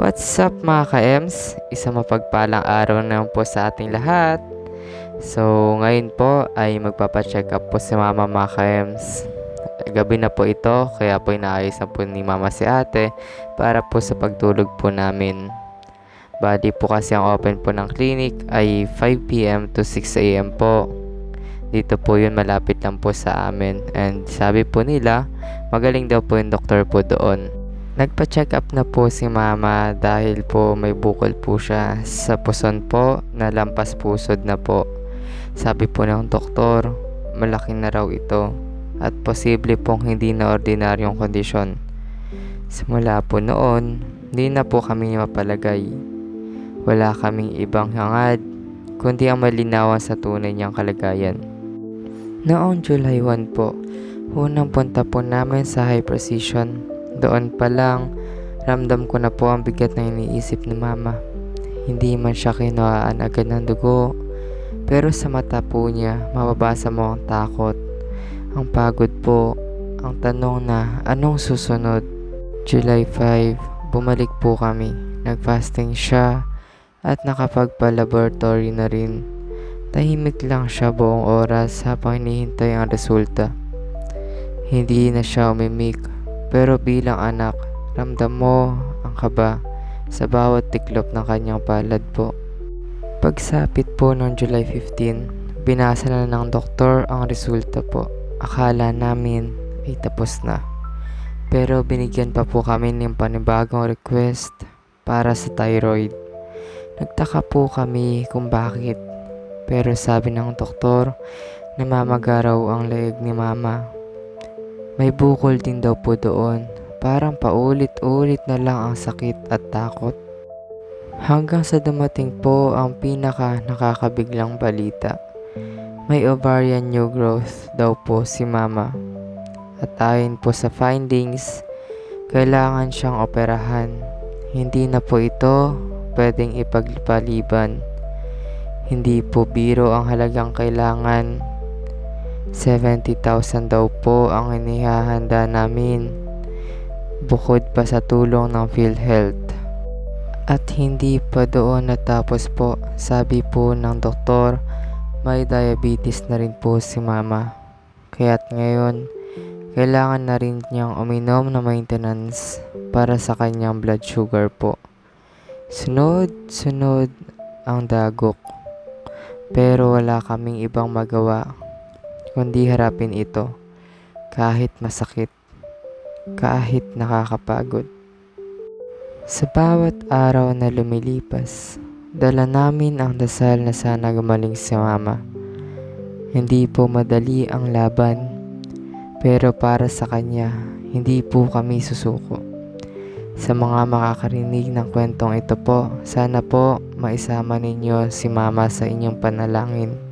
What's up mga ka-EMS? Isang mapagpalang araw na po sa ating lahat. So ngayon po ay magpapacheck up po si mama mga ka-EMS. Gabi na po ito kaya po inaayos na po ni mama si ate para po sa pagtulog po namin. Bali po kasi ang open po ng clinic ay 5pm to 6am po. Dito po yun malapit lang po sa amin and sabi po nila magaling daw po yung doktor po doon. Nagpa-check up na po si mama dahil po may bukol po siya sa puson po na lampas pusod na po. Sabi po ng doktor, malaki na raw ito at posible pong hindi na ordinaryong kondisyon. Simula po noon, hindi na po kami mapalagay. Wala kaming ibang hangad, kundi ang malinawan sa tunay niyang kalagayan. Noong July 1 po, unang punta po namin sa high precision doon pa lang, ramdam ko na po ang bigat na iniisip ni mama. Hindi man siya kinuhaan agad ng dugo, pero sa mata po niya, mababasa mo ang takot. Ang pagod po, ang tanong na anong susunod. July 5, bumalik po kami. Nag-fasting siya at nakapagpa-laboratory na rin. Tahimik lang siya buong oras habang hinihintay ang resulta. Hindi na siya umimik pero bilang anak, ramdam mo ang kaba sa bawat tiklop ng kanyang palad po. Pagsapit po noong July 15, binasa na ng doktor ang resulta po. Akala namin ay tapos na. Pero binigyan pa po kami ng panibagong request para sa thyroid. Nagtaka po kami kung bakit. Pero sabi ng doktor, namamagaraw ang leeg ni mama may bukol din daw po doon. Parang paulit-ulit na lang ang sakit at takot. Hanggang sa dumating po ang pinaka nakakabiglang balita. May ovarian new growth daw po si mama. At ayon po sa findings, kailangan siyang operahan. Hindi na po ito pwedeng ipagpaliban. Hindi po biro ang halagang kailangan 70,000 daw po ang inihahanda namin bukod pa sa tulong ng PhilHealth. At hindi pa doon natapos po, sabi po ng doktor, may diabetes na rin po si mama. Kaya't ngayon, kailangan na rin niyang uminom na maintenance para sa kanyang blood sugar po. Sunod-sunod ang dagok. Pero wala kaming ibang magawa kundi harapin ito kahit masakit, kahit nakakapagod. Sa bawat araw na lumilipas, dala namin ang dasal na sana gumaling si mama. Hindi po madali ang laban, pero para sa kanya, hindi po kami susuko. Sa mga makakarinig ng kwentong ito po, sana po maisama ninyo si mama sa inyong panalangin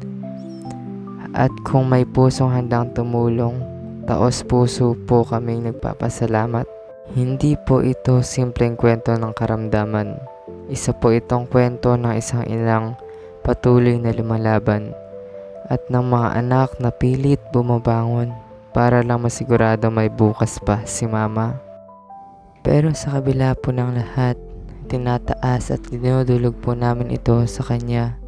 at kung may pusong handang tumulong, taos puso po kaming nagpapasalamat. Hindi po ito simpleng kwento ng karamdaman. Isa po itong kwento ng isang inang patuloy na lumalaban at ng mga anak na pilit bumabangon para lang masigurado may bukas pa si mama. Pero sa kabila po ng lahat, tinataas at dinudulog po namin ito sa kanya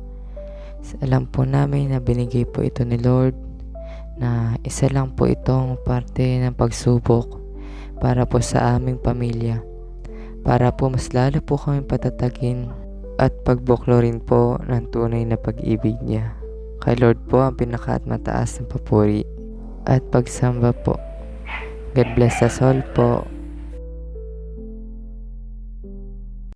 alam po namin na binigay po ito ni Lord na isa lang po itong parte ng pagsubok para po sa aming pamilya. Para po mas lalo po kami patatagin at pagbuklo rin po ng tunay na pag-ibig niya. Kay Lord po ang pinaka at mataas ng papuri at pagsamba po. God bless us all po.